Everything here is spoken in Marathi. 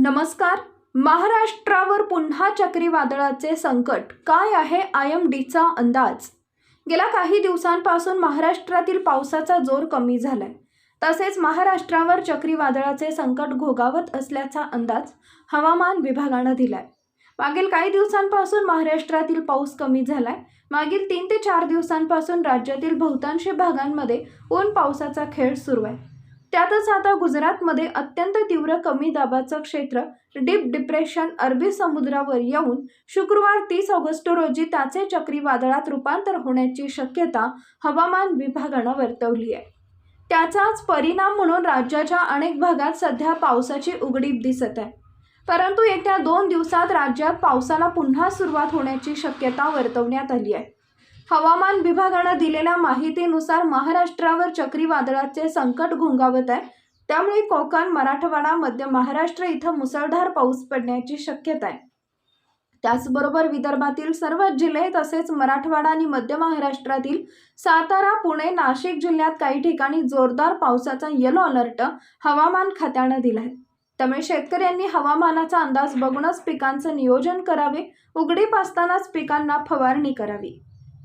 नमस्कार. महाराष्ट्रावर पुन्हा चक्रीवादळाचे संकट. काय आहे आय एम डीचा अंदाज? गेल्या काही दिवसांपासून महाराष्ट्रातील पावसाचा जोर कमी झालाय. तसेच महाराष्ट्रावर चक्रीवादळाचे संकट घोगावत असल्याचा अंदाज हवामान विभागानं दिलाय. मागील काही दिवसांपासून महाराष्ट्रातील पाऊस कमी झालाय. मागील तीन ते चार दिवसांपासून राज्यातील बहुतांशी भागांमध्ये ऊन पावसाचा खेळ सुरू आहे. त्यातच आता गुजरातमध्ये अत्यंत तीव्र कमी दाबाचं क्षेत्र डीप डिप्रेशन अरबी समुद्रावर येऊन शुक्रवार तीस ऑगस्ट रोजी त्याचे चक्रीवादळात रूपांतर होण्याची शक्यता हवामान विभागानं वर्तवली आहे. त्याचाच परिणाम म्हणून राज्याच्या अनेक भागात सध्या पावसाची उघडीप दिसत आहे. परंतु येत्या दोन दिवसात राज्यात पावसाला पुन्हा सुरुवात होण्याची शक्यता वर्तवण्यात आली आहे. हवामान विभागानं दिलेल्या माहितीनुसार महाराष्ट्रावर चक्रीवादळाचे संकट घोंगावत आहे. त्यामुळे कोकण मराठवाडा मध्य महाराष्ट्र इथं मुसळधार पाऊस पडण्याची शक्यता आहे. त्याचबरोबर विदर्भातील सर्व जिल्हे तसेच मराठवाडा आणि मध्य महाराष्ट्रातील सातारा पुणे नाशिक जिल्ह्यात काही ठिकाणी जोरदार पावसाचा येलो अलर्ट हवामान खात्यानं दिला आहे त्यामुळे शेतकऱ्यांनी हवामानाचा अंदाज बघूनच पिकांचं नियोजन करावे उघडीप असतानाच पिकांना फवारणी करावी.